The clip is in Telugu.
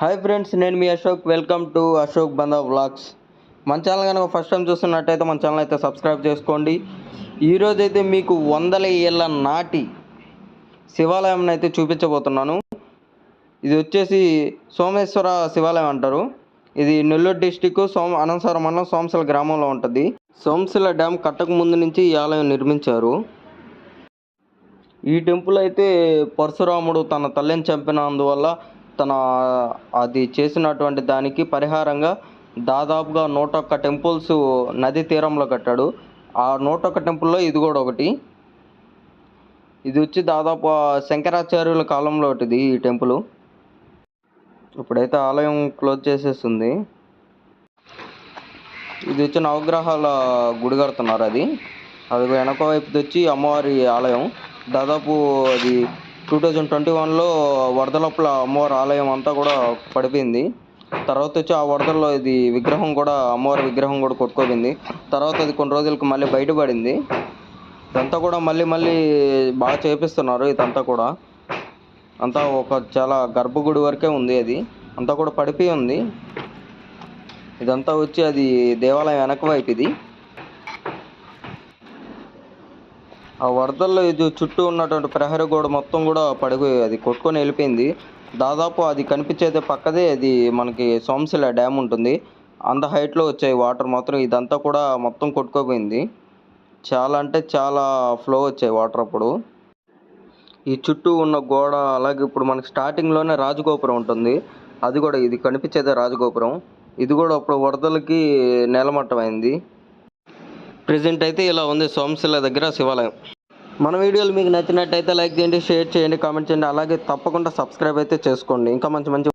హాయ్ ఫ్రెండ్స్ నేను మీ Ashok. Welcome to Ashok Banda vlogs. మన ఛానల్ కనుక ఫస్ట్ టైం చూస్తున్నట్టయితే మన ఛానల్ అయితే సబ్స్క్రైబ్ చేసుకోండి. ఈరోజు అయితే మీకు వందల ఏళ్ళ నాటి శివాలయం అయితే చూపించబోతున్నాను. ఇది వచ్చేసి సోమేశ్వర శివాలయం అంటారు. ఇది నెల్లూరు డిస్టిక్ సోమ అనంతపురం మండలం సోమశిల గ్రామంలో ఉంటుంది. సోమశిల డ్యామ్ కట్టక ముందు నుంచి ఈ ఆలయం నిర్మించారు. ఈ టెంపుల్ అయితే పరశురాముడు తన తల్లిని చంపినందువల్ల తన అది చేసినటువంటి దానికి పరిహారంగా దాదాపుగా నూట ఒక్క టెంపుల్స్ నది తీరంలో కట్టాడు. ఆ నూట ఒక్క టెంపుల్లో ఇది కూడా ఒకటి. ఇది వచ్చి దాదాపు శంకరాచార్యుల కాలంలో ఒకటిది ఈ టెంపుల్. ఇప్పుడైతే ఆలయం క్లోజ్ చేసేస్తుంది. ఇది వచ్చి నవగ్రహాల గుడి కడుతున్నారు అది. అది వెనక వైపుది వచ్చి అమ్మవారి ఆలయం. దాదాపు అది టూ థౌజండ్ ట్వంటీ వన్లో వరదలప్పుల అమ్మవారి ఆలయం అంతా కూడా పడిపోయింది. తర్వాత వచ్చి ఆ వరదల్లో ఇది విగ్రహం కూడా అమ్మవారి విగ్రహం కూడా కొట్టుకోపోయింది. తర్వాత అది కొన్ని రోజులకు మళ్ళీ బయటపడింది. ఇదంతా కూడా మళ్ళీ మళ్ళీ బాగా చేపిస్తున్నారు ఇదంతా కూడా. అంతా ఒక చాలా గర్భగుడి వరకే ఉంది అది. అంతా కూడా పడిపోయి ఉంది. ఇదంతా వచ్చి అది దేవాలయం వెనక వైపు ఇది. ఆ వరదల్లో ఇది చుట్టూ ఉన్నటువంటి ప్రహరీ గోడ మొత్తం కూడా పడిపోయి అది కొట్టుకొని వెళ్ళిపోయింది. దాదాపు అది కనిపించేది పక్కదే అది మనకి సోమశిల డ్యామ్ ఉంటుంది. అంత హైట్లో వచ్చాయి వాటర్ మాత్రం ఇదంతా కూడా మొత్తం కొట్టుకోపోయింది. చాలా అంటే చాలా ఫ్లో వచ్చాయి వాటర్ అప్పుడు. ఈ చుట్టూ ఉన్న గోడ అలాగే ఇప్పుడు మనకి స్టార్టింగ్లోనే రాజగోపురం ఉంటుంది. అది కూడా ఇది కనిపించేదే రాజగోపురం. ఇది కూడా అప్పుడు వరదలకి నేలమట్టమైంది. ప్రజెంట్ అయితే ఇలా ఉంది సోమశిల దగ్గర శివాలయం. మన వీడియోలు మీకు నచ్చినట్టయితే లైక్ చేయండి షేర్ చేయండి కామెంట్ చేయండి. అలాగే తప్పకుండా సబ్స్క్రైబ్ అయితే చేసుకోండి. ఇంకా మంచి మంచి